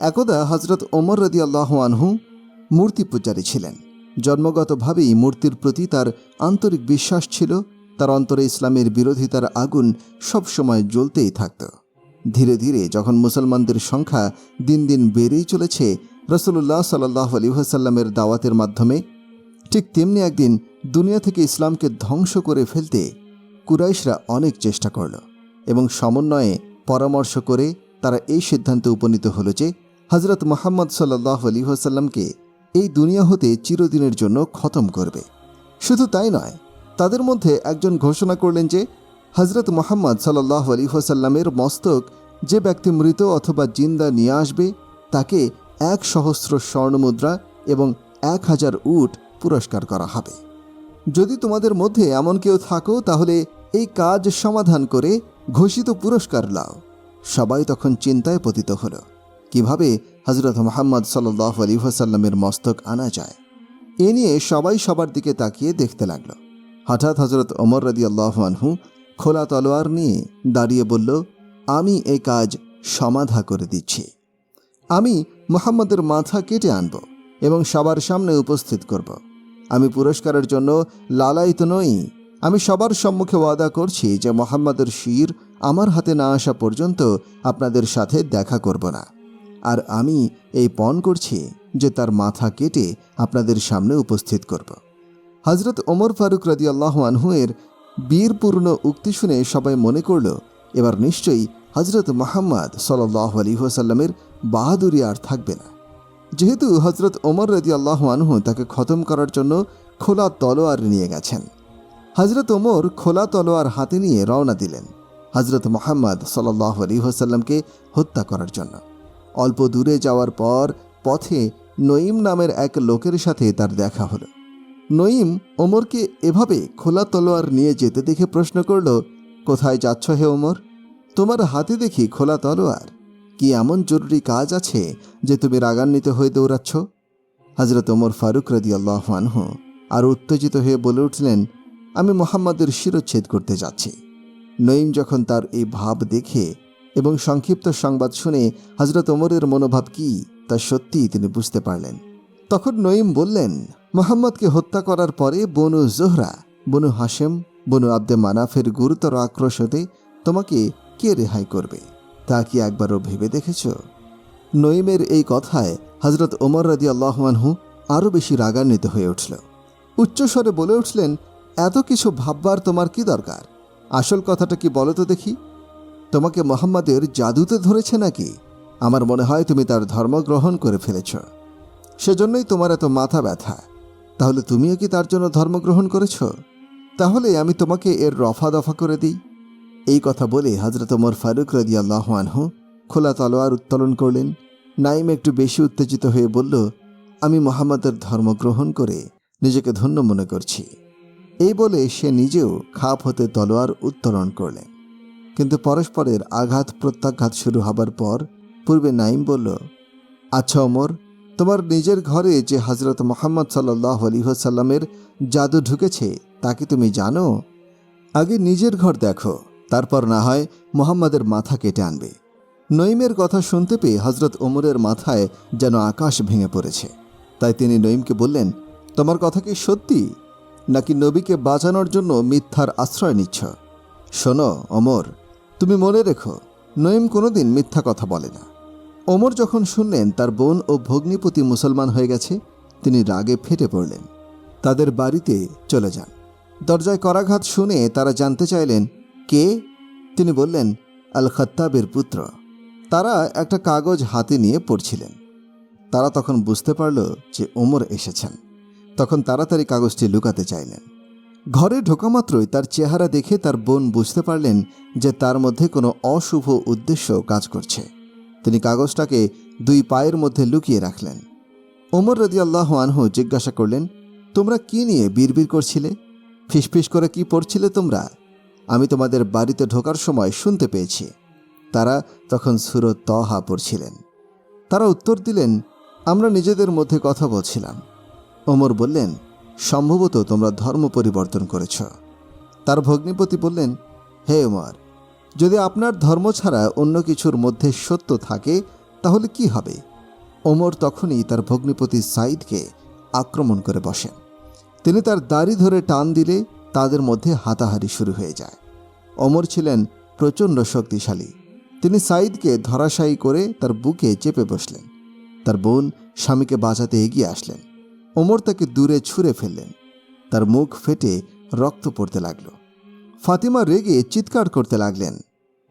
একদা হজরত ওমর রদি আল্লাহ আনহু মূর্তি পূজারী ছিলেন। জন্মগতভাবেই মূর্তির প্রতি তার আন্তরিক বিশ্বাস ছিল, তার অন্তরে ইসলামের বিরোধিতার আগুন সবসময় জ্বলতেই থাকত। ধীরে ধীরে যখন মুসলমানদের সংখ্যা দিন দিন বেড়েই চলেছে রসুল্লাহ সাল্লাহ আলিহাসাল্লামের দাওয়াতের মাধ্যমে ঠিক তেমনি একদিন দুনিয়া থেকে ইসলামকে ধ্বংস করে ফেলতে কুরাইশরা অনেক চেষ্টা করল এবং সমন্বয়ে পরামর্শ করে তারা এই সিদ্ধান্তে উপনীত হল যে হজরত মোহাম্মদ সাল্লাহ আলী হাসাল্লামকে এই দুনিয়া হতে চিরদিনের জন্য খতম করবে। শুধু তাই নয়, তাদের মধ্যে একজন ঘোষণা করলেন যে হজরত মোহাম্মদ সাল্লাহ আলী হাসাল্লামের মস্তক যে ব্যক্তি মৃত অথবা জিন্দা নিয়ে আসবে, তাকে এক সহস্র স্বর্ণমুদ্রা এবং এক হাজার উট পুরস্কার করা হবে। যদি তোমাদের মধ্যে এমন কেউ থাকো, তাহলে এই কাজ সমাধান করে ঘোষিত পুরস্কার লাও। সবাই তখন চিন্তায় পতিত হল। কীভাবে হজরত মোহাম্মদ সাল্লাহ আলী ওয়াসাল্লামের মস্তক আনা যায়? এ নিয়ে সবাই সবার দিকে তাকিয়ে দেখতে লাগল। হঠাৎ হজরত ওমর রদি আল্লাহানহু খোলা তলোয়ার নিয়ে দাঁড়িয়ে বলল, আমি এই কাজ সমাধা করে দিচ্ছি। আমি মোহাম্মদের মাথা কেটে আনব এবং সবার সামনে উপস্থিত করব। আমি পুরস্কারের জন্য লালায়িত নই। আমি সবার সম্মুখে ওয়াদা করছি যে মোহাম্মদের শির আমার হাতে না আসা পর্যন্ত আপনাদের সাথে দেখা করব না। আর আমি এই পণ করছি যে তার মাথা কেটে আপনাদের সামনে উপস্থিত করব। হজরত ওমর ফারুক রাজি আল্লাহ আনহুয়ের বীরপূর্ণ উক্তি শুনে সবাই মনে করল, এবার নিশ্চয়ই হজরত মোহাম্মদ সাল্লাহ আলী ওসাল্লামের বাহাদুরি আর থাকবে না। যেহেতু হজরত ওমর রাজি আল্লাহ আনহু তাকে খতম করার জন্য খোলা তলোয়ার নিয়ে গেছেন হজরত ওমর খোলা তলোয়ার হাতে নিয়ে রওনা দিলেন হজরত মোহাম্মদ সাল্লাহ আলী ওসাল্লামকে হত্যা করার জন্য। অল্প দূরে যাওয়ার পর পথে নঈম নামের এক লোকের সাথে তার দেখা হলো। নঈম ওমরকে এভাবে খোলা তলোয়ার নিয়ে যেতে দেখে প্রশ্ন করল, কোথায় যাচ্ছ হে ওমর? তোমার হাতে দেখি খোলা তলোয়ার। কি এমন জরুরি কাজ আছে যে তুমি রাগান্বিত হয়ে দৌড়াচ্ছ? হজরত ওমর ফারুক রদি আল্লাহ আনহু আর উত্তেজিত হয়ে বলে উঠলেন, আমি মোহাম্মদের শিরচ্ছেদ করতে যাচ্ছি। নঈম যখন তার এই ভাব দেখে এবং সংক্ষিপ্ত সংবাদ শুনে হজরত ওমরের মনোভাব কি তা সত্যিই তিনি বুঝতে পারলেন। তখন নঈম বললেন, মোহাম্মদকে হত্যা করার পরে বনু জোহরা, বনু হাশেম, বনু আব্দে মানাফের গুরুতর আক্রোশ হতে তোমাকে কে রেহাই করবে? তা কি একবারও ভেবে দেখেছ? নঈমের এই কথায় হজরত ওমর রাজি আল্লাহমানহু আরও বেশি রাগান্বিত হয়ে উঠল। উচ্চস্বরে বলে উঠলেন, এত কিছু ভাববার তোমার কি দরকার? আসল কথাটা কি বলো তো দেখি। তোমাকে মোহাম্মদের জাদুতে ধরেছে নাকি? আমার মনে হয় তুমি তার ধর্ম গ্রহণ করে ফেলেছ। সেজন্যই তোমার এত মাথা ব্যথা। তাহলে তুমিও কি তার জন্য ধর্ম গ্রহণ করেছ? তাহলে আমি তোমাকে এর রফা দফা করে দিই। এই কথা বলে হজরত ওমর ফারুক রদি আল্লাহ আনহু খোলা তলোয়ার উত্তোলন করলেন। নাইম একটু বেশি উত্তেজিত হয়ে বলল, আমি মোহাম্মদের ধর্ম গ্রহণ করে নিজেকে ধন্য মনে করছি। এই বলে সে নিজেও খাপ হতে তলোয়ার উত্তোলন করলেন। কিন্তু পরস্পরের আঘাত, প্রত্যাঘাত শুরু হবার পর পূর্বে নাইম বলল আচ্ছা ওমর, তোমার নিজের ঘরে যে হজরত মোহাম্মদ সাল্লাহ আলিহাসাল্লামের জাদু ঢুকেছে, তা কি তুমি জানো? আগে নিজের ঘর দেখো, তারপর না হয় মোহাম্মদের মাথা কেটে আনবে। নঈমের কথা শুনতে পেয়ে হজরত ওমরের মাথায় যেন আকাশ ভেঙে পড়েছে। তাই তিনি নঈমকে বললেন, তোমার কথা কি সত্যি? নাকি নবীকে বাঁচানোর জন্য মিথ্যার আশ্রয় নিচ্ছ? শোনো অমর তুমি মনে রেখো, নঈম কোনোদিন মিথ্যা কথা বলে না। ওমর যখন শুনলেন, তার বোন ও ভগ্নিপতি মুসলমান হয়ে গেছে, তিনি রাগে ফেটে পড়লেন। তাদের বাড়িতে চলে যান। দরজায় করাঘাত শুনে তারা জানতে চাইলেন, কে? তিনি বললেন আল খত্তাবের পুত্র। তারা একটা কাগজ হাতে নিয়ে পড়ছিলেন। তারা তখন বুঝতে পারল যে ওমর এসেছেন। তখন তাড়াতাড়ি কাগজটি লুকাতে চাইলেন। ঘরে ঢোকা মাত্রই তার চেহারা দেখে তার বোন বুঝতে পারলেন যে তার মধ্যে কোনো অশুভ উদ্দেশ্য কাজ করছে। তিনি কাগজটাকে দুই পায়ের মধ্যে লুকিয়ে রাখলেন। ওমর রদি আল্লাহ আনহু জিজ্ঞাসা করলেন, তোমরা কি নিয়ে বিড়বিড় করছিলে? ফিসফিস করে কি পড়ছিলে তোমরা? আমি তোমাদের বাড়িতে ঢোকার সময় শুনতে পেয়েছি। তারা তখন সুরত তহা পড়ছিলেন। তারা উত্তর দিলেন, আমরা নিজেদের মধ্যে কথা বলছিলাম। ওমর বললেন সম্ভবত তোমরা ধর্ম পরিবর্তন করেছ। তার ভগ্নিপতি বললেন, হে ওমর যদি আপনার ধর্ম ছাড়া অন্য কিছুর মধ্যে সত্য থাকে, তাহলে কি হবে? ওমর তখনই তার ভগ্নিপতি সাইদকে আক্রমণ করে বসেন। তিনি তার দাড়ি ধরে টান দিলে তাদের মধ্যে হাতাহারি শুরু হয়ে যায়। ওমর ছিলেন প্রচণ্ড শক্তিশালী। তিনি সাইদকে ধরাশায়ী করে তার বুকে চেপে বসলেন। তার বোন স্বামীকে বাঁচাতে এগিয়ে আসলেন। ওমর তাকে দূরে ছুঁড়ে ফেললেন। তার মুখ ফেটে রক্ত পড়তে লাগল। ফাতিমা রেগে চিৎকার করতে লাগলেন,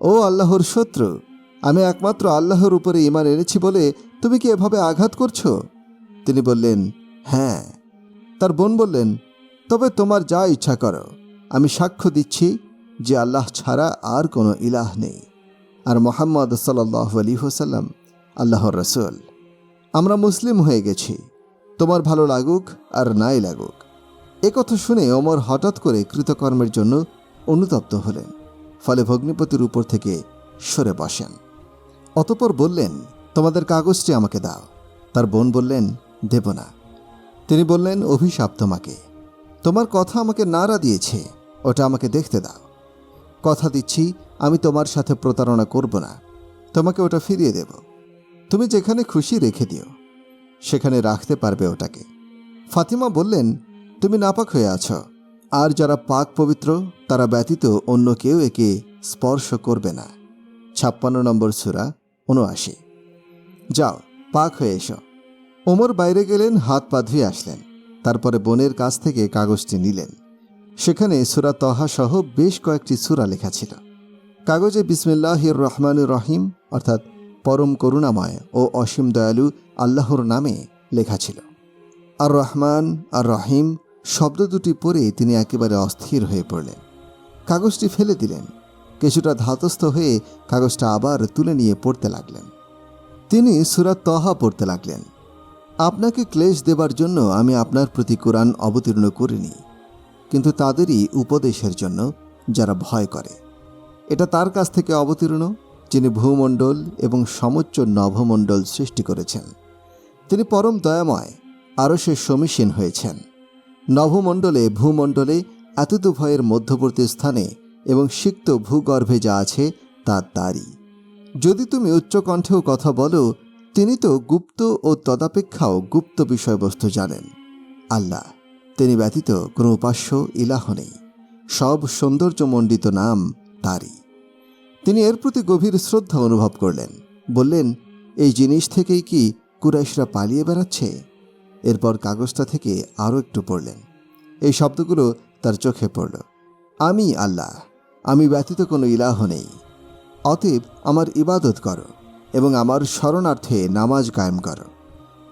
ও আল্লাহর শত্রু, আমি একমাত্র আল্লাহর উপরে ইমান এনেছি বলে তুমি কি এভাবে আঘাত করছ? তিনি বললেন হ্যাঁ। তার বোন বললেন, তবে তোমার যা ইচ্ছা করো, আমি সাক্ষ্য দিচ্ছি যে আল্লাহ ছাড়া আর কোনো ইলাহ নেই। আর মোহাম্মদ সাল্লাহ আলী হোসাল্লাম আল্লাহর রসুল। আমরা মুসলিম হয়ে গেছি তোমার ভালো লাগুক আর নাই লাগুক। একথা শুনে অমর হঠাৎ করে কৃতকর্মের জন্য অনুতপ্ত হলেন, ফলে ভগ্নিপতির উপর থেকে সরে বসেন। অতপর বললেন, তোমাদের কাগজটি আমাকে দাও। তার বোন বললেন, দেব না। তিনি বললেন, অভিশাপ তোমাকে। তোমার কথা আমাকে নাড়া দিয়েছে, ওটা আমাকে দেখতে দাও। কথা দিচ্ছি, আমি তোমার সাথে প্রতারণা করব না। তোমাকে ওটা ফিরিয়ে দেব। তুমি যেখানে খুশি রেখে দিও। সেখানে রাখতে পারবে ওটাকে। ফাতিমা বললেন, তুমি নাপাক হয়ে আছো। আর যারা পাক পবিত্র, তারা ব্যতীত অন্য কেউ একে স্পর্শ করবে না। ছাপ্পান্ন নম্বর সুরা উনআশি যাও, পাক হয়ে এসো। ওমর বাইরে গেলেন, হাত পা ধুয়ে আসলেন। তারপরে বোনের কাছ থেকে কাগজটি নিলেন। সেখানে সুরা তহা সহ বেশ কয়েকটি সুরা লেখা ছিল। কাগজে বিসমিল্লাহির রহমানুর রহিম, অর্থাৎ পরম করুণাময় ও অসীম দয়ালু আল্লাহর নামে লেখা ছিল। আর রহমান আর রহিম শব্দ দুটি পড়ে তিনি একেবারে অস্থির হয়ে পড়লেন। কাগজটি ফেলে দিলেন। কিছুটা ধাতস্থ হয়ে কাগজটা আবার তুলে নিয়ে পড়তে লাগলেন। তিনি সুরাত তহা পড়তে লাগলেন। আপনাকে ক্লেশ দেবার জন্য আমি আপনার প্রতি কোরআন অবতীর্ণ করিনি, কিন্তু তাদেরই উপদেশের জন্য যারা ভয় করে। এটা তার কাছ থেকে অবতীর্ণ? যিনি ভূমণ্ডল এবং সমুচ্চ নভমণ্ডল সৃষ্টি করেছেন। তিনি পরম দয়াময়, আরও সে সমীসীন হয়েছেন। নভমণ্ডলে, ভূমণ্ডলে এতদুভয়ের মধ্যবর্তী স্থানে এবং সিক্ত ভূগর্ভে যা আছে, তা তারই। যদি তুমি উচ্চকণ্ঠেও কথা বলো, তিনি তো গুপ্ত ও তদাপেক্ষাও গুপ্ত বিষয়বস্তু জানেন। আল্লাহ, তিনি ব্যতীত কোনো উপাস্য ইলাহ নেই। সব সৌন্দর্যমণ্ডিত নাম তারই। তিনি এর প্রতি গভীর শ্রদ্ধা অনুভব করলেন। বললেন, এই জিনিস থেকেই কি কুরাইশরা পালিয়ে বেড়াচ্ছে? এরপর কাগজটা থেকে আরও একটু পড়লেন। এই শব্দগুলো তার চোখে পড়ল। আমি আল্লাহ, আমি ব্যতীত কোনো ইলাহ নেই। অতএব আমার ইবাদত করো এবং আমার শরণার্থে নামাজ কায়েম করো।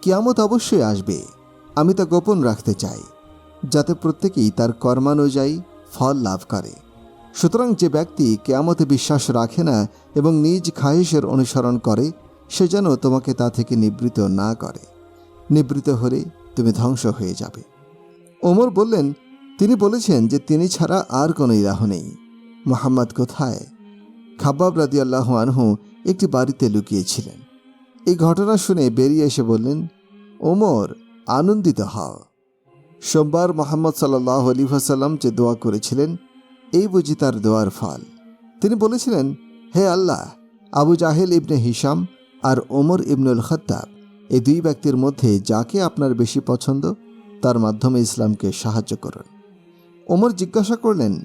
কিয়ামত অবশ্যই আসবে, আমি তা গোপন রাখতে চাই, যাতে প্রত্যেকেই তার কর্মানুযায়ী ফল লাভ করে। সুতরাং যে ব্যক্তি কেয়ামতে বিশ্বাস রাখে না এবং নিজ খায়েশের অনুসরণ করে, সে যেন তোমাকে তা থেকে নিবৃত না করে। নিবৃত হলে তুমি ধ্বংস হয়ে যাবে। ওমর বললেন, তিনি বলেছেন যে তিনি ছাড়া আর কোনো ইলাহ নেই। মোহাম্মদ কোথায়? খাব্বাব রাদি আল্লাহ আনহু একটি বাড়িতে লুকিয়েছিলেন। এই ঘটনা শুনে বেরিয়ে এসে বললেন, ওমর, আনন্দিত হও। সোমবার মোহাম্মদ সাল্লাহ আলী সাল্লাম যে দোয়া করেছিলেন এই বুঝি তার দোয়ার ফল। তিনি বলেছিলেন, হে আল্লাহ, আবু জাহেল ইবনে হিসাম আর ওমর ইবনুল খত্তাব, এই দুই ব্যক্তির মধ্যে যাকে আপনার বেশি পছন্দ, তার মাধ্যমে ইসলামকে সাহায্য করুন। ওমর জিজ্ঞাসা করলেন,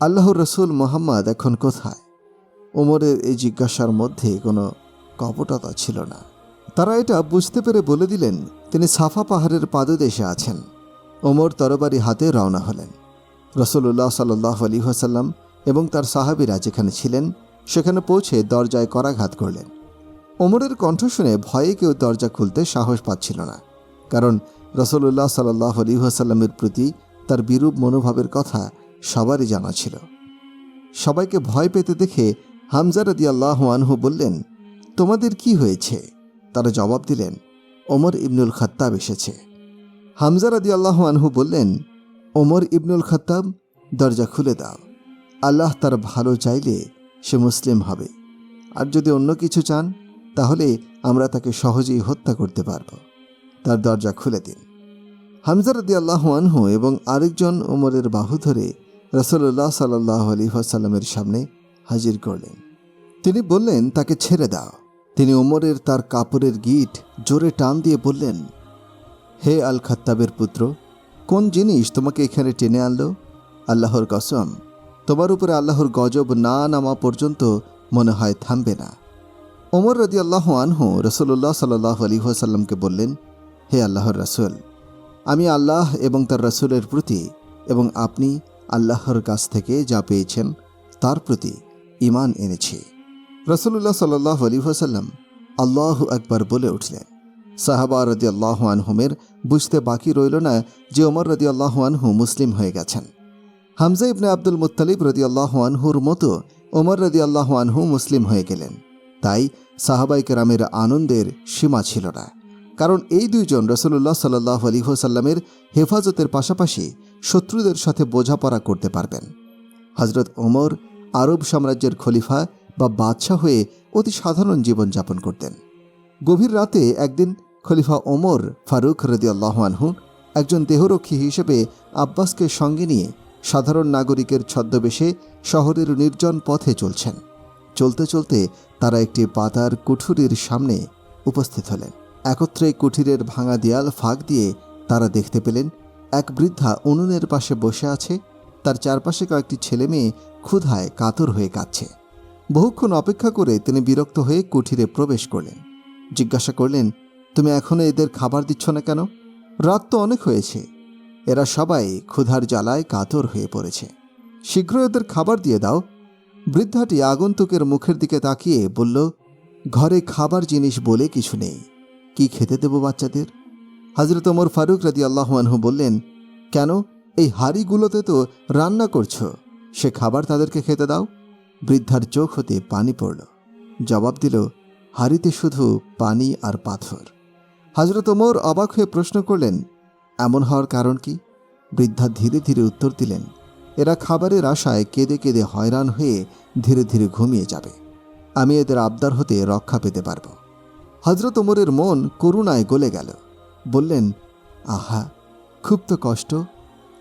আল্লাহর রসুল মোহাম্মদ এখন কোথায়? ওমরের এই জিজ্ঞাসার মধ্যে কোনো কপটতা ছিল না। তারা এটা বুঝতে পেরে বলে দিলেন, তিনি সাফা পাহাড়ের পাদদেশে আছেন। ওমর তরবারি হাতে রওনা হলেন। রসুল্লাহ সাল্লাহ আলী হাসাল্লাম এবং তার সাহাবিরা যেখানে ছিলেন, সেখানে পৌঁছে দরজায় করাঘাত করলেন। ওমরের কণ্ঠ শুনে ভয়ে কেউ দরজা খুলতে সাহস পাচ্ছিল না, কারণ রসুল্লাহ সাল্লাহ আলী হাসাল্লামের প্রতি তার বিরূপ মনোভাবের কথা সবারই জানা ছিল। সবাইকে ভয় পেতে দেখে হামজা রদি আল্লাহ আনহু বললেন, তোমাদের কি হয়েছে? তারা জবাব দিলেন, ওমর ইবনুল খত্তাব এসেছে। হামজা রদি আল্লাহ আনহু বললেন ওমর ইবনুল খত্তাব দরজা খুলে দাও। আল্লাহ তার ভালো চাইলে সে মুসলিম হবে। আর যদি অন্য কিছু চান, তাহলে আমরা তাকে সহজেই হত্যা করতে পারব। তার দরজা খুলে দিন। হামজা রদি আল্লাহ আনহু এবং আরেকজন ওমরের বাহু ধরে রসল্লাহ সাল্লাহ আলী সাল্লামের সামনে হাজির করলেন। তিনি বললেন, তাকে ছেড়ে দাও। তিনি ওমরের তার কাপড়ের গিট জোরে টান দিয়ে বললেন, হে আল খাত্তাবের পুত্র কোন জিনিস তোমাকে এখানে টেনে আনলো? আল্লাহর কসম, তোমার উপরে আল্লাহর গজব না নামা পর্যন্ত মনে হয় থামবে না। ওমর রদি আল্লাহ আনহু রসুল্লাহ সাল্লাহ আলী সাল্লামকে বললেন, হে আল্লাহর রসুল, আমি আল্লাহ এবং তার রসুলের প্রতি এবং আপনি আল্লাহর কাছ থেকে যা পেয়েছেন তার প্রতি ইমান এনেছি। রসুল্লাহ সাল্লাহ আলী সাল্লাম আল্লাহ একবার বলে উঠলেন সাহাবা রদি আল্লাহ আনহুমের বুঝতে বাকি রইল না যে ওমর রদি আল্লাহ আনহু মুসলিম হয়ে গেছেন। হামজা ইবনে আব্দুল মুত্তালিব রদি আল্লাহ আনহুর মতো ওমর রদি আল্লাহ আনহু মুসলিম হয়ে গেলেন। তাই সাহাবাই কেরামের আনন্দের সীমা ছিল না। কারণ এই দুইজন রসুল্লাহ সাল্লাহ আলী সাল্লামের হেফাজতের পাশাপাশি শত্রুদের সাথে বোঝাপড়া করতে পারবেন। হজরত ওমর আরব সাম্রাজ্যের খলিফা বা বাদশাহ হয়ে অতি সাধারণ জীবনযাপন করতেন। গভীর রাতে একদিন খলিফা ওমর ফারুক রদি আল্লাহানহু একজন দেহরক্ষী হিসেবে আব্বাসকে সঙ্গে নিয়ে সাধারণ নাগরিকের ছদ্মবেশে শহরের নির্জন পথে চলছেন। চলতে চলতে তারা একটি পাতার কুঠুরির সামনে উপস্থিত হলেন। একত্রে কুঠিরের ভাঙা দেয়াল ফাঁক দিয়ে তারা দেখতে পেলেন, এক বৃদ্ধা উনুনের পাশে বসে আছে, তার চারপাশে কয়েকটি ছেলে মেয়ে ক্ষুধায় কাতর হয়ে কাঁদছে। বহুক্ষণ অপেক্ষা করে তিনি বিরক্ত হয়ে কুঠিরে প্রবেশ করলেন। জিজ্ঞাসা করলেন তুমি এখনও এদের খাবার দিচ্ছ না কেন? রাত তো অনেক হয়েছে। এরা সবাই ক্ষুধার জ্বালায় কাতর হয়ে পড়েছে। শীঘ্র এদের খাবার দিয়ে দাও। বৃদ্ধাটি আগন্তুকের মুখের দিকে তাকিয়ে বলল, ঘরে খাবার জিনিস বলে কিছু নেই। কি খেতে দেব বাচ্চাদের? হজরত ওমর ফারুক রাদি আল্লাহানহু বললেন, কেন? এই হাড়িগুলোতে তো রান্না করছ। সে খাবার তাদেরকে খেতে দাও। বৃদ্ধার চোখ হতে পানি পড়ল। জবাব দিল, হাড়িতে শুধু পানি আর পাথর। হজরত ওমর অবাক হয়ে প্রশ্ন করলেন, এমন হওয়ার কারণ কি? বৃদ্ধা ধীরে ধীরে উত্তর দিলেন, এরা খাবারের আশায় কেঁদে কেঁদে হয়রান হয়ে ধীরে ধীরে ঘুমিয়ে যাবে। আমি এদের আবদার হতে রক্ষা পেতে পারব। হজরত ওমরের মন করুণায় গলে গেল। বললেন, আহা, খুব তো কষ্ট।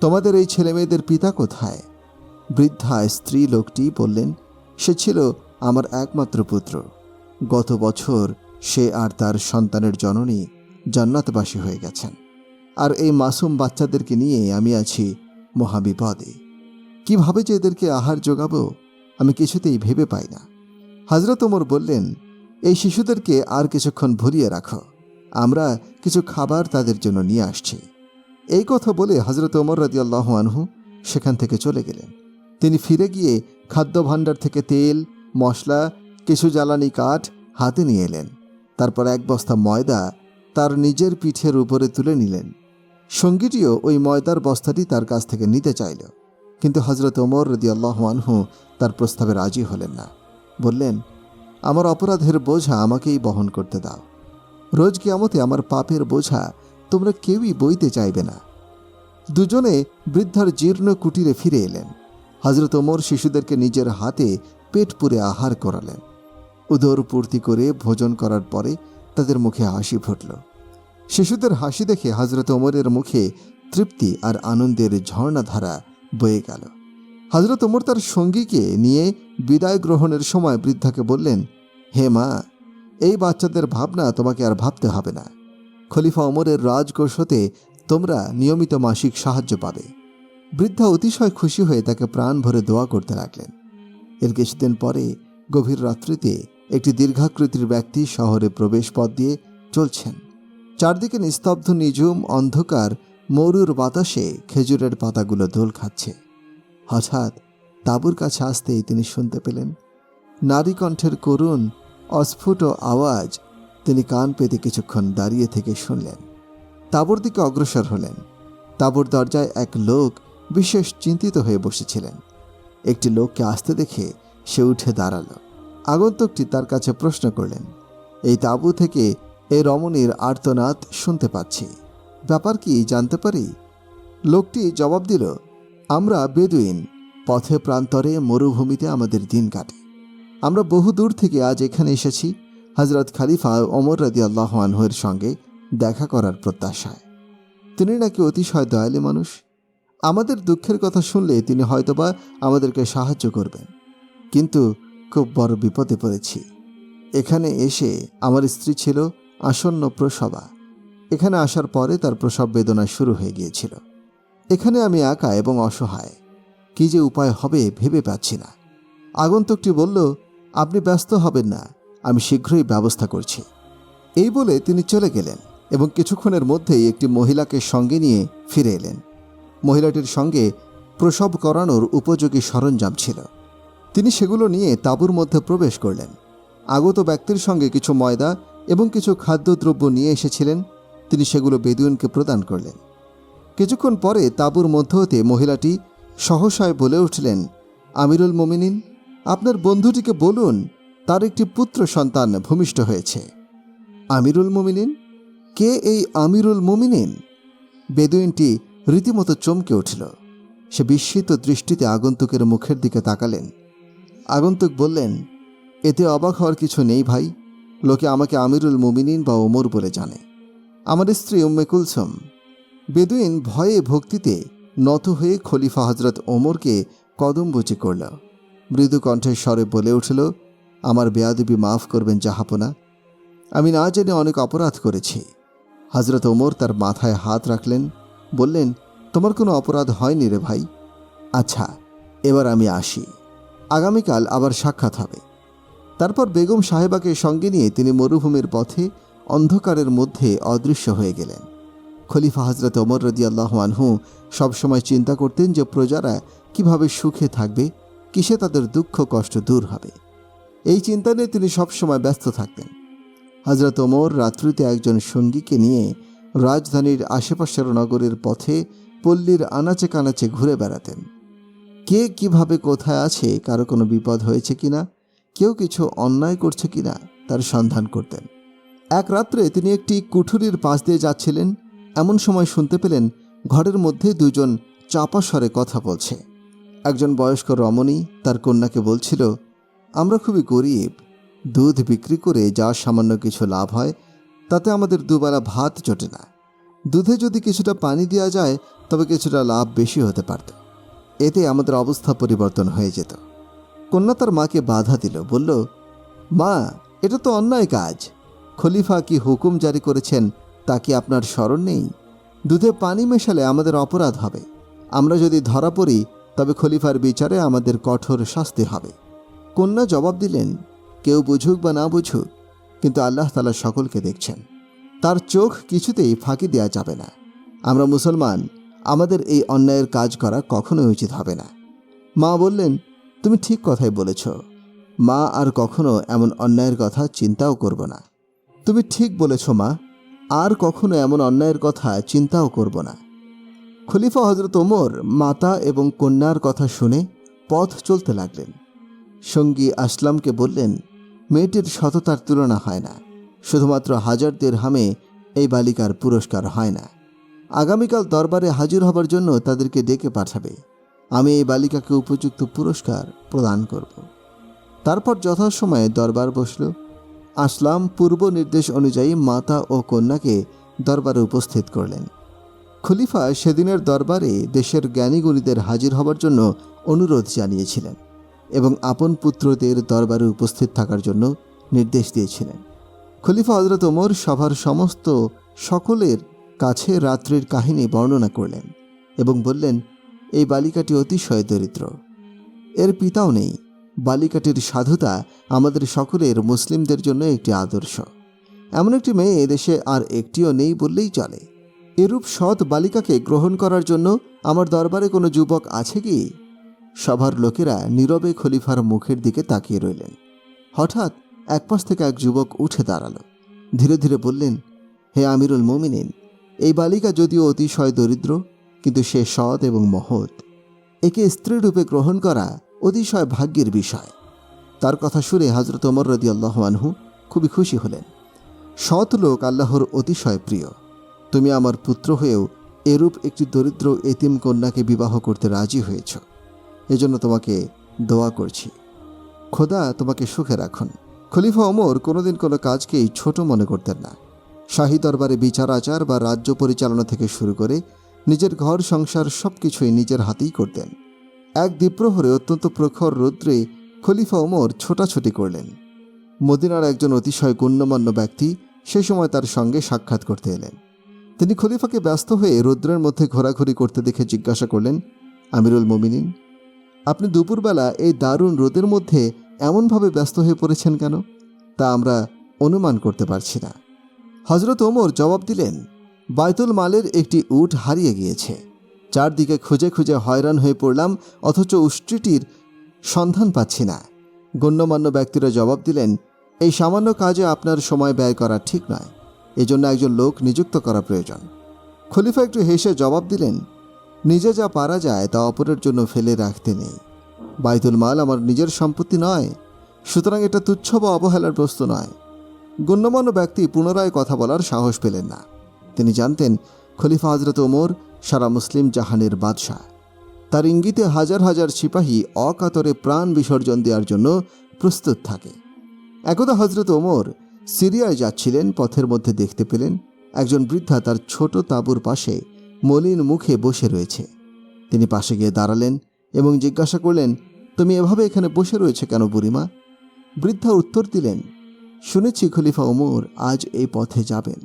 তোমাদের এই ছেলেমেয়েদের পিতা কোথায়? বৃদ্ধা স্ত্রী লোকটি বললেন, সে ছিল আমার একমাত্র পুত্র। গত বছর সে আর তার সন্তানের জননী জান্নাতবাসী হয়ে গেছেন। আর এই মাসুম বাচ্চাদেরকে নিয়ে আমি আছি মহাবিপদে। কীভাবে যে এদেরকে আহার যোগাবো, আমি কিছুতেই ভেবে পাই না। হজরত ওমর বললেন, এই শিশুদেরকে আর কিছুক্ষণ ভরিয়ে রাখো। আমরা কিছু খাবার তাদের জন্য নিয়ে আসছি। এই কথা বলে হজরত ওমর রাজিয়াল্লাহ আনহু সেখান থেকে চলে গেলেন। তিনি ফিরে গিয়ে খাদ্য ভাণ্ডার থেকে তেল, মশলা, কিছু জ্বালানি কাঠ হাতে নিয়ে এলেন। তারপর এক বস্তা ময়দা তার নিজের পিঠের উপরে তুলে নিলেন। সঙ্গীটিও ওই ময়দার বস্তাটি তার কাছ থেকে নিতে চাইল। কিন্তু হজরত ওমর রদি আনহু তার প্রস্তাবে রাজি হলেন না। বললেন, আমার অপরাধের বোঝা আমাকেই বহন করতে দাও। রোজ কিয়ামতে আমার পাপের বোঝা তোমরা কেউই বইতে চাইবে না। দুজনে বৃদ্ধার জীর্ণ কুটিরে ফিরে এলেন। হজরত ওমর শিশুদেরকে নিজের হাতে পেট পুরে আহার করালেন। উদর পূর্তি করে ভোজন করার পরে তাদের মুখে হাসি ফুটল। শিশুদের হাসি দেখে হজরত ওমরের মুখে তৃপ্তি আর আনন্দের ঝর্ণাধারা বয়ে গেল। হজরত ওমর তার সঙ্গীকে নিয়ে বিদায় গ্রহণের সময় বৃদ্ধাকে বললেন, হে মা, এই বাচ্চাদের ভাবনা তোমাকে আর ভাবতে হবে না। খলিফা ওমরের রাজকোষ হতে তোমরা নিয়মিত মাসিক সাহায্য পাবে। বৃদ্ধা অতিশয় খুশি হয়ে তাকে প্রাণ ভরে দোয়া করতে লাগলেন। এর কিছুদিন পরে গভীর রাত্রিতে একটি দীর্ঘাকৃতির ব্যক্তি শহরে প্রবেশ পথ দিয়ে চলছেন। চারদিকে নিস্তব্ধ, নিঝুম অন্ধকার, মরুর বাতাসে খেজুরের পাতাগুলো দোল খাচ্ছে। হঠাৎ তাঁবুর কাছে আসতেই তিনি শুনতে পেলেন, নারী কণ্ঠের করুণ, অস্ফুট আওয়াজ তিনি কান পেতে কিছুক্ষণ দাঁড়িয়ে থেকে শুনলেন। তাঁবুর দিকে অগ্রসর হলেন। তাঁবুর দরজায় এক লোক বিশেষ চিন্তিত হয়ে বসেছিলেন। একটি লোককে আসতে দেখে সে উঠে দাঁড়াল। আগন্তুকটি তার কাছে প্রশ্ন করলেন, এই তাঁবু থেকে এই রমণীর আর্তনাদ শুনতে পাচ্ছি। ব্যাপার কি জানতে পারি? লোকটি জবাব দিল, আমরা বেদুইন, পথে প্রান্তরে মরুভূমিতে আমাদের দিন কাটে। আমরা বহু দূর থেকে আজ এখানে এসেছি। হজরত খালিফা ওমর রাদি আল্লাহ সঙ্গে দেখা করার প্রত্যাশায়। তিনি নাকি অতিশয় দয়ালু মানুষ? আমাদের দুঃখের কথা শুনলে তিনি হয়তোবা আমাদেরকে সাহায্য করবেন। কিন্তু খুব বড় বিপদে পড়েছি। এখানে এসে আমার স্ত্রী ছিল আসন্ন প্রসবা। এখানে আসার পরে তার প্রসব বেদনা শুরু হয়ে গিয়েছিল। এখানে আমি একা এবং অসহায়। কি যে উপায় হবে ভেবে পাচ্ছি না। আগন্তুকটি বলল, আপনি ব্যস্ত হবেন না, আমি শীঘ্রই ব্যবস্থা করছি। এই বলে তিনি চলে গেলেন এবং কিছুক্ষণের মধ্যেই একটি মহিলাকে সঙ্গে নিয়ে ফিরে এলেন। মহিলাটির সঙ্গে প্রসব করানোর উপযোগী সরঞ্জাম ছিল। তিনি সেগুলো নিয়ে তাঁবুর মধ্যে প্রবেশ করলেন। আগত ব্যক্তির সঙ্গে কিছু ময়দা এবং কিছু খাদ্যদ্রব্য নিয়ে এসেছিলেন। তিনি সেগুলো বেদুইনকে প্রদান করলেন। কিছুক্ষণ পরে তাঁবুর মধ্য হতে মহিলাটি সহসায় বলে উঠলেন, আমিরুল মোমিনিন, আপনার বন্ধুটিকে বলুন, তার একটি পুত্র সন্তান ভূমিষ্ঠ হয়েছে। আমিরুল মোমিনিন? কে এই আমিরুল মোমিনিন? বেদুইনটি রীতিমতো চমকে উঠল। সে বিস্মিত দৃষ্টিতে আগন্তুকের মুখের দিকে তাকালেন। আগন্তুক বললেন, এতে অবাক হওয়ার কিছু নেই ভাই। লোকে আমাকে আমিরুল মুমিনিন বা ওমর বলে জানে। আমার স্ত্রী উম্মে কুলসুম। বেদুইন ভয়ে ভক্তিতে নত হয়ে খলিফা হজরত ওমরকে কদম বুচি করল। মৃদু কণ্ঠের স্বরে বলে উঠল, আমার বেয়াদবি মাফ করবেন জাহাপনা আমি না জেনে অনেক অপরাধ করেছি। হজরত ওমর তার মাথায় হাত রাখলেন, বললেন, তোমার কোনো অপরাধ হয়নি রে ভাই। আচ্ছা এবার আমি আসি। আগামীকাল আবার সাক্ষাৎ হবে। তারপর বেগম সাহেবাকে সঙ্গে নিয়ে তিনি মরুভূমির পথে অন্ধকারের মধ্যে অদৃশ্য হয়ে গেলেন। খলিফা হজরত ওমর রদি আল্লাহ আনহু সবসময় চিন্তা করতেন যে প্রজারা কীভাবে সুখে থাকবে, কিসে তাদের দুঃখ কষ্ট দূর হবে। এই চিন্তা নিয়ে তিনি সবসময় ব্যস্ত থাকতেন। হজরত ওমর রাত্রিতে একজন সঙ্গীকে নিয়ে রাজধানীর আশেপাশের নগরের পথে পল্লীর আনাচে কানাচে ঘুরে বেড়াতেন। কে কীভাবে কোথায় আছে, কারও কোনো বিপদ হয়েছে কিনা, কেউ কিছু অন্যায় করছে কিনা, তার সন্ধান করতেন। এক রাত্রে তিনি একটি কুঠুরির পাশ দিয়ে যাচ্ছিলেন। এমন সময় শুনতে পেলেন, ঘরের মধ্যে দুজন চাপা স্বরে কথা বলছে। একজন বয়স্ক রমণী তার কন্যাকে বলছিল, আমরা খুবই গরিব। দুধ বিক্রি করে যা সামান্য কিছু লাভ হয়, তাতে আমাদের দুবেলা ভাত জোটে না। দুধে যদি কিছুটা পানি দেওয়া যায়, তবে কিছুটা লাভ বেশি হতে পারত। এতে আমাদের অবস্থা পরিবর্তন হয়ে যেত। কন্যা তার মাকে বাধা দিল, বলল, মা, এটা তো অন্যায় কাজ। খলিফা কি হুকুম জারি করেছেন তা কি আপনার স্মরণ নেই? দুধে পানি মেশালে আমাদের অপরাধ হবে। আমরা যদি ধরা পড়ি, তবে খলিফার বিচারে আমাদের কঠোর শাস্তি হবে। কন্যা জবাব দিলেন, কেউ বুঝুক বা না বুঝুক, কিন্তু আল্লাহ তালা সকলকে দেখছেন। তার চোখ কিছুতেই ফাঁকি দেওয়া যাবে না। আমরা মুসলমান আমাদের এই অন্যায়ের কাজ করা কখনোই উচিত হবে না। মা বললেন, তুমি ঠিক কথাই বলেছ। মা আর কখনো এমন অন্যায়ের কথা চিন্তাও করব না। তুমি ঠিক বলেছ, মা, আর কখনো এমন অন্যায়ের কথা চিন্তাও করব না। খলিফা হজরত ওমর মাতা এবং কন্যার কথা শুনে পথ চলতে লাগলেন। সঙ্গী আসলামকে বললেন, মেয়েটির সততার তুলনা হয় না। শুধুমাত্র হাজার হামে এই বালিকার পুরস্কার হয় না। আগামীকাল দরবারে হাজির হবার জন্য তাদেরকে ডেকে পাঠাবে। আমি এই বালিকাকে উপযুক্ত পুরস্কার প্রদান করব। তারপর যথাসময়ে দরবার বসল। আসলাম পূর্ব নির্দেশ অনুযায়ী মাতা ও কন্যাকে দরবারে উপস্থিত করলেন। খলিফা সেদিনের দরবারে দেশের জ্ঞানীগুণীদের হাজির হবার জন্য অনুরোধ জানিয়েছিলেন এবং আপন পুত্রদের দরবারে উপস্থিত থাকার জন্য নির্দেশ দিয়েছিলেন। খলিফা হজরত ওমর সভার সমস্ত সকলের কাছে রাত্রির কাহিনী বর্ণনা করলেন এবং বললেন, এই বালিকাটি অতিশয় দরিদ্র। এর পিতাও নেই। বালিকাটির সাধুতা আমাদের সকলের মুসলিমদের জন্য একটি আদর্শ। এমন একটি মেয়ে এদেশে আর একটিও নেই বললেই চলে। এরূপ সৎ বালিকাকে গ্রহণ করার জন্য আমার দরবারে কোনো যুবক আছে কি? সভার লোকেরা নীরবে খলিফার মুখের দিকে তাকিয়ে রইলেন। হঠাৎ একপাশ থেকে এক যুবক উঠে দাঁড়াল। ধীরে ধীরে বললেন, হে আমিরুল মোমিনিন এই বালিকা যদিও অতিশয় দরিদ্র, কিন্তু সে সৎ এবং মহৎ। একে স্ত্রী রূপে গ্রহণ করা অতিশয় ভাগ্যের বিষয়। তার কথা শুনে হজরত ওমর রদি আল্লাহ আনহু খুবই খুশি হলেন। সৎ লোক আল্লাহর অতিশয় প্রিয়। তুমি আমার পুত্র হয়েও এরূপ একটি দরিদ্র এতিম কন্যাকে বিবাহ করতে রাজি হয়েছ। এজন্য তোমাকে দোয়া করছি। খোদা তোমাকে সুখে রাখুন। খলিফা ওমর কোনোদিন কোনো কাজকেই ছোট মনে করতেন না। শাহী দরবারে বিচার, আচার বা রাজ্য পরিচালনা থেকে শুরু করে নিজের ঘর, সংসার সব কিছুই নিজের হাতেই করতেন। এক দ্বীপ্রহরে অত্যন্ত প্রখর রৌদ্রে খলিফা ওমর ছোটাছুটি করলেন। মদিনার একজন অতিশয় গণ্যমান্য ব্যক্তি সে সময় তার সঙ্গে সাক্ষাৎ করতে এলেন। তিনি খলিফাকে ব্যস্ত হয়ে রৌদ্রের মধ্যে ঘোরাঘুরি করতে দেখে জিজ্ঞাসা করলেন, আমিরুল মোমিনিন, আপনি দুপুরবেলা এই দারুণ রোদের মধ্যে এমনভাবে ব্যস্ত হয়ে পড়েছেন কেন? তা আমরা অনুমান করতে পারছি না। হজরত ওমর জবাব দিলেন, বাইতুল মালের একটি উট হারিয়ে গিয়েছে। চারদিকে খুঁজে খুঁজে হয়রান হয়ে পড়লাম, অথচ উষ্ট্রিটির সন্ধান পাচ্ছি না। গণ্যমান্য ব্যক্তিরা জবাব দিলেন, এই সামান্য কাজে আপনার সময় ব্যয় করা ঠিক নয়। এজন্য একজন লোক নিযুক্ত করা প্রয়োজন। খলিফা একটু হেসে জবাব দিলেন, নিজে যা পারা যায় তা অপরের জন্য ফেলে রাখতে নেই। বাইতুল মাল আমার নিজের সম্পত্তি নয়, সুতরাং এটা তুচ্ছ বা অবহেলার বস্তু নয়। গণ্যমান্য ব্যক্তি পুনরায় কথা বলার সাহস পেলেন না। তিনি জানতেন, খলিফা হজরত ওমর সারা মুসলিম জাহানের বাদশাহ। তার ইঙ্গিতে হাজার হাজার সিপাহী অকাতরে প্রাণ বিসর্জন দেওয়ার জন্য প্রস্তুত থাকে। একদা হজরত ওমর সিরিয়ায় যাচ্ছিলেন, পথের মধ্যে দেখতে পেলেন একজন বৃদ্ধা তার ছোট তাঁবুর পাশে মলিন মুখে বসে রয়েছে। তিনি পাশে গিয়ে দাঁড়ালেন এবং জিজ্ঞাসা করলেন, তুমি এভাবে এখানে বসে রয়েছে কেন বুড়িমা? বৃদ্ধা উত্তর দিলেন শুনেছি খলিফা ওমর আজ এই পথে যাবেন।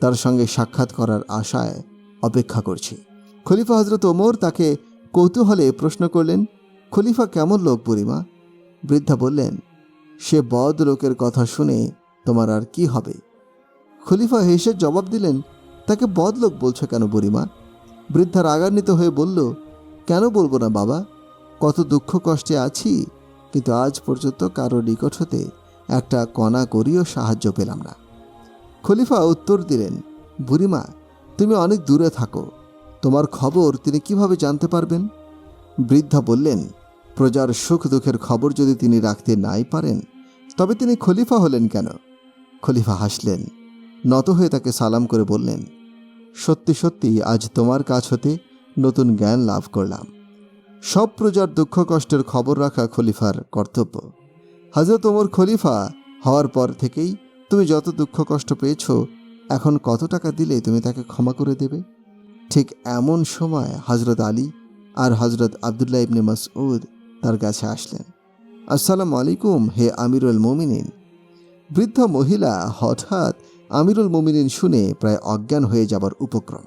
তার সঙ্গে সাক্ষাৎ করার আশায় অপেক্ষা করছি। খলিফা হজরত ওমর তাকে কৌতূহলে প্রশ্ন করলেন, খলিফা, কেমন লোক বুড়িমা? বৃদ্ধা বললেন, সে বদ লোকের কথা শুনে তোমার আর কি হবে? খলিফা হেসে জবাব দিলেন, তাকে বদ লোক বলছো কেন বুড়িমা? বৃদ্ধা রাগান্বিত হয়ে বলল, কেন বলব না বাবা? কত দুঃখ কষ্টে আছি, কিন্তু আজ পর্যন্ত কারও নিকট হতে একটা কণা করিও সাহায্য পেলাম না। খলিফা উত্তর দিলেন, বুড়িমা, তুমি অনেক দূরে থাকো। তোমার খবর তিনি কীভাবে জানতে পারবেন? বৃদ্ধা বললেন, প্রজার সুখ দুঃখের খবর যদি তিনি রাখতে নাই পারেন, তবে তিনি খলিফা হলেন কেন? খলিফা হাসলেন, নত হয়ে তাকে সালাম করে বললেন, সত্যি সত্যি, আজ তোমার কাছ হতে নতুন জ্ঞান লাভ করলাম। সব প্রজার দুঃখ কষ্টের খবর রাখা খলিফার কর্তব্য। হজরত ওমর খলিফা হওয়ার পর থেকেই তুমি যত দুঃখ কষ্ট পেয়েছ, এখন কত টাকা দিলে তুমি তাকে ক্ষমা করে দেবে? ঠিক এমন সময় হজরত আলী আর হজরত আবদুল্লাহ ইবনে মাসউদ তার কাছে আসলেন। আসসালামু আলাইকুম, হে আমিরুল মোমিনিন। বৃদ্ধ মহিলা হঠাৎ আমিরুল মোমিনিন শুনে প্রায় অজ্ঞান হয়ে যাবার উপক্রম।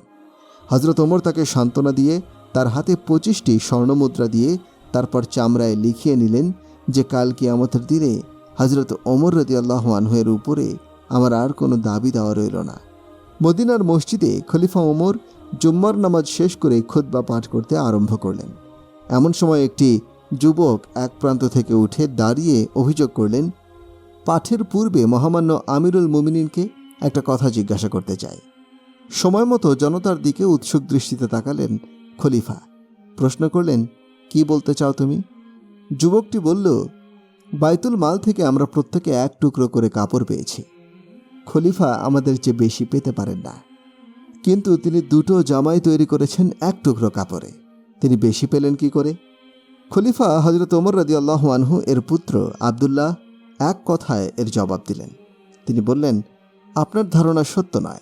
হজরত ওমর তাকে সান্ত্বনা দিয়ে তার হাতে পঁচিশটি স্বর্ণমুদ্রা দিয়ে তারপর চামড়ায় লিখিয়ে নিলেন যে কাল কিয়ামতের দিনে হজরত ওমর রদি আল্লাহ আনহের উপরে আমার আর কোনো দাবি দেওয়া রইল না। মদিনার মসজিদে খলিফা ওমর জুম্মার নামাজ শেষ করে খুতবা পাঠ করতে আরম্ভ করলেন। এমন সময় একটি যুবক এক প্রান্ত থেকে উঠে দাঁড়িয়ে অভিযোগ করলেন, পাঠের পূর্বে মহামান্য আমিরুল মুমিনিনকে একটা কথা জিজ্ঞাসা করতে চাই। সময় মতো জনতার দিকে উৎসুক দৃষ্টিতে তাকালেন খলিফা। প্রশ্ন করলেন, কি বলতে চাও তুমি? যুবকটি বলল, বাইতুল মাল থেকে আমরা প্রত্যেকে এক টুকরো করে কাপড় পেয়েছি। খলিফা আমাদের চেয়ে বেশি পেতে পারেন না। কিন্তু তিনি দুটো জামাই তৈরি করেছেন এক টুকরো কাপড়ে। তিনি বেশি পেলেন কি করে? খলিফা হজরত ওমর রাজি আল্লাহ আনহু এর পুত্র আবদুল্লাহ এক কথায় এর জবাব দিলেন। তিনি বললেন, আপনার ধারণা সত্য নয়।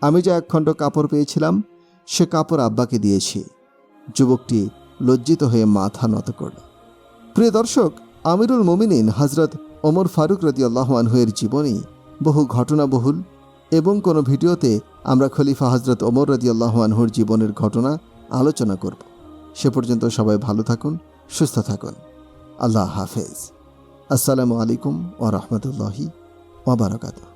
আমি যে একখণ্ড কাপড় পেয়েছিলাম, সে কাপড় আব্বাকে দিয়েছি। যুবকটি লজ্জিত হয়ে মাথা নত করল। প্রিয় দর্শক, আমিরুল মোমিনিন হজরত ওমর ফারুক রদি আল্লাহ আনহুয়ের জীবনী, বহু ঘটনাবহুল এবং কোনো ভিডিওতে আমরা খলিফা হজরত ওমর রদি আল্লাহ আনহুর জীবনের ঘটনা আলোচনা করব। সে পর্যন্ত সবাই ভালো থাকুন, সুস্থ থাকুন। আল্লাহ হাফেজ। আসসালামু আলাইকুম ও রহমতুল্লাহি ওবরাকাতুহ